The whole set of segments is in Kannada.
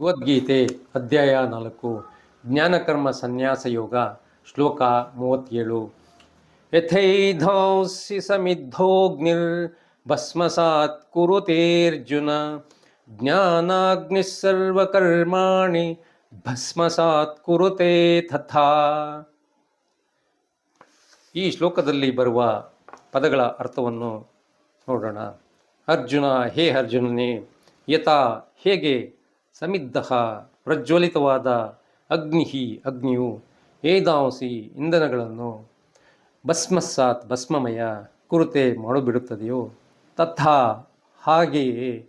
ಭಗವದ್ಗೀತೆ ಅಧ್ಯಾಯ ನಾಲ್ಕು, ಜ್ಞಾನಕರ್ಮ ಸನ್ಯಾಸ ಯೋಗ, ಶ್ಲೋಕ ಮೂವತ್ತೇಳು. ಯಥೈಧೌಸಿ ಸಮಿದ್ಧೋಗ್ನಿರ್ ಭಸ್ಮಸಾತ್ ಕುರುತೇರ್ಜುನ ಸರ್ವಕರ್ಮಾಣಿ ಭಸ್ಮಸಾತ್ ಕುರುತೆ ತಥಾ. ಈ ಶ್ಲೋಕದಲ್ಲಿ ಬರುವ ಪದಗಳ ಅರ್ಥವನ್ನು ನೋಡೋಣ. ಅರ್ಜುನ, ಹೇ ಅರ್ಜುನನೇ, ಯಥಾ ಹೇಗೆ ಸಮಿದ್ಧ ಪ್ರಜ್ವಲಿತವಾದ ಅಗ್ನಿಹಿ ಅಗ್ನಿಯು ಏದಾಂಸಿ ಇಂಧನಗಳನ್ನು ಭಸ್ಮಸ್ಸಾತ್ ಭಸ್ಮಮಯ ಕುರುತೆ ಮಾಡಿಬಿಡುತ್ತದೆಯೋ? ತಥಾ ಹಾಗೆಯೇ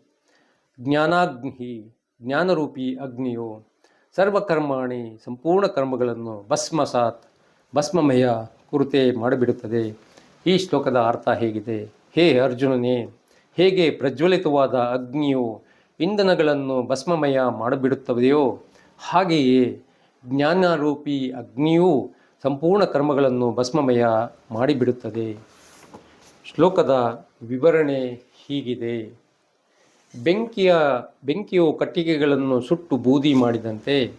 ಜ್ಞಾನಾಗ್ನಿ ಜ್ಞಾನರೂಪಿ ಅಗ್ನಿಯು ಸರ್ವಕರ್ಮಾಣಿ ಸಂಪೂರ್ಣ ಕರ್ಮಗಳನ್ನು ಭಸ್ಮಸಾತ್ ಭಸ್ಮಮಯ ಕುರುತೆ ಮಾಡಿಬಿಡುತ್ತದೆ. ಈ ಶ್ಲೋಕದ ಅರ್ಥ ಹೇಗಿದೆ? ಹೇ ಅರ್ಜುನನೇ, ಹೇಗೆ ಪ್ರಜ್ವಲಿತವಾದ ಅಗ್ನಿಯು ಇಂಧನಗಳನ್ನು ಭಸ್ಮಮಯ ಮಾಡಿಬಿಡುತ್ತವೆಯೋ? ಹಾಗೆಯೇ ಜ್ಞಾನರೂಪಿ ಅಗ್ನಿಯು ಸಂಪೂರ್ಣ ಕರ್ಮಗಳನ್ನು ಭಸ್ಮಮಯ ಮಾಡಿಬಿಡುತ್ತದೆ. ಶ್ಲೋಕದ ವಿವರಣೆ ಹೀಗಿದೆ. ಬೆಂಕಿಯ, ಬೆಂಕಿಯು ಕಟ್ಟಿಗೆಗಳನ್ನು ಸುಟ್ಟು ಬೂದಿ ಮಾಡಿದಂತೆ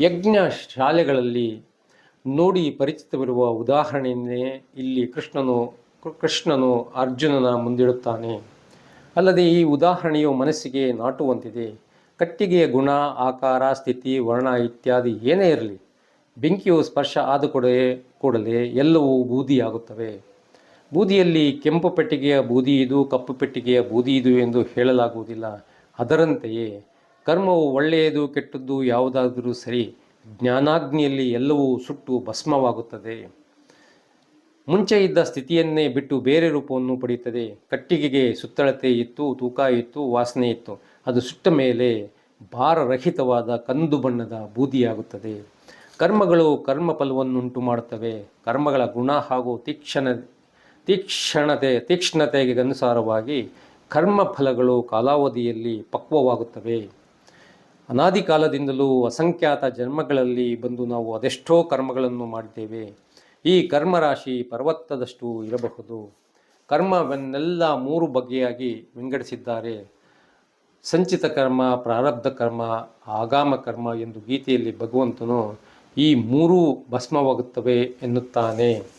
ಯಜ್ಞ ಶಾಲೆಗಳಲ್ಲಿ ನೋಡಿ ಪರಿಚಿತವಿರುವ ಉದಾಹರಣೆಯನ್ನೇ ಇಲ್ಲಿ ಕೃಷ್ಣನು ಕೃಷ್ಣನು ಅರ್ಜುನನ ಮುಂದಿಡುತ್ತಾನೆ. ಅಲ್ಲದೆ ಈ ಉದಾಹರಣೆಯು ಮನಸ್ಸಿಗೆ ನಾಟುವಂತಿದೆ. ಕಟ್ಟಿಗೆಯ ಗುಣ, ಆಕಾರ, ಸ್ಥಿತಿ, ವರ್ಣ ಇತ್ಯಾದಿ ಏನೇ ಇರಲಿ, ಬೆಂಕಿಯು ಸ್ಪರ್ಶ ಆದ ಕೂಡಲೇ ಕೂಡಲೇ ಎಲ್ಲವೂ ಬೂದಿಯಾಗುತ್ತವೆ. ಬೂದಿಯಲ್ಲಿ ಕೆಂಪು ಪೆಟ್ಟಿಗೆಯ ಬೂದಿ ಇದು, ಕಪ್ಪು ಪೆಟ್ಟಿಗೆಯ ಬೂದಿ ಇದು ಎಂದು ಹೇಳಲಾಗುವುದಿಲ್ಲ. ಅದರಂತೆಯೇ, ಕರ್ಮವು ಒಳ್ಳೆಯದು, ಕೆಟ್ಟದ್ದು ಯಾವುದಾದರೂ ಸರಿ, ಜ್ಞಾನಾಗ್ನಿಯಲ್ಲಿ ಎಲ್ಲವೂ ಸುಟ್ಟು ಭಸ್ಮವಾಗುತ್ತದೆ. ಮುಂಚೆ ಇದ್ದ ಸ್ಥಿತಿಯನ್ನೇ ಬಿಟ್ಟು ಬೇರೆ ರೂಪವನ್ನು ಪಡೆಯುತ್ತದೆ. ಕಟ್ಟಿಗೆಗೆ ಸುತ್ತಳತೆ ಇತ್ತು, ತೂಕ ಇತ್ತು, ವಾಸನೆ ಇತ್ತು. ಅದು ಸುಟ್ಟ ಮೇಲೆ ಭಾರರಹಿತವಾದ ಕಂದು ಬಣ್ಣದ ಬೂದಿಯಾಗುತ್ತದೆ. ಕರ್ಮಗಳು ಕರ್ಮ ಫಲವನ್ನುಂಟು ಮಾಡುತ್ತವೆ. ಕರ್ಮಗಳ ಗುಣ ಹಾಗೂ ತೀಕ್ಷಣ, ತೀಕ್ಷಣತೆ, ತೀಕ್ಷ್ಣತೆಗೆ ಅನುಸಾರವಾಗಿ ಕರ್ಮ ಫಲಗಳು ಕಾಲಾವಧಿಯಲ್ಲಿ ಪಕ್ವವಾಗುತ್ತವೆ. ಅನಾದಿ ಕಾಲದಿಂದಲೂ ಅಸಂಖ್ಯಾತ ಜನ್ಮಗಳಲ್ಲಿ ಬಂದು ನಾವು ಅದೆಷ್ಟೋ ಕರ್ಮಗಳನ್ನು ಮಾಡಿದ್ದೇವೆ. ಈ ಕರ್ಮರಾಶಿ ಪರ್ವತದಷ್ಟು ಇರಬಹುದು. ಕರ್ಮವನ್ನೆಲ್ಲ ಮೂರು ಬಗೆಯಾಗಿ ವಿಂಗಡಿಸಿದ್ದಾರೆ. ಸಂಚಿತ ಕರ್ಮ, ಪ್ರಾರಬ್ಧ ಕರ್ಮ, ಆಗಾಮ ಕರ್ಮ ಎಂದು ಗೀತೆಯಲ್ಲಿ ಭಗವಂತನು ಈ ಮೂರೂ ಭಸ್ಮವಾಗುತ್ತವೆ ಎನ್ನುತ್ತಾನೆ.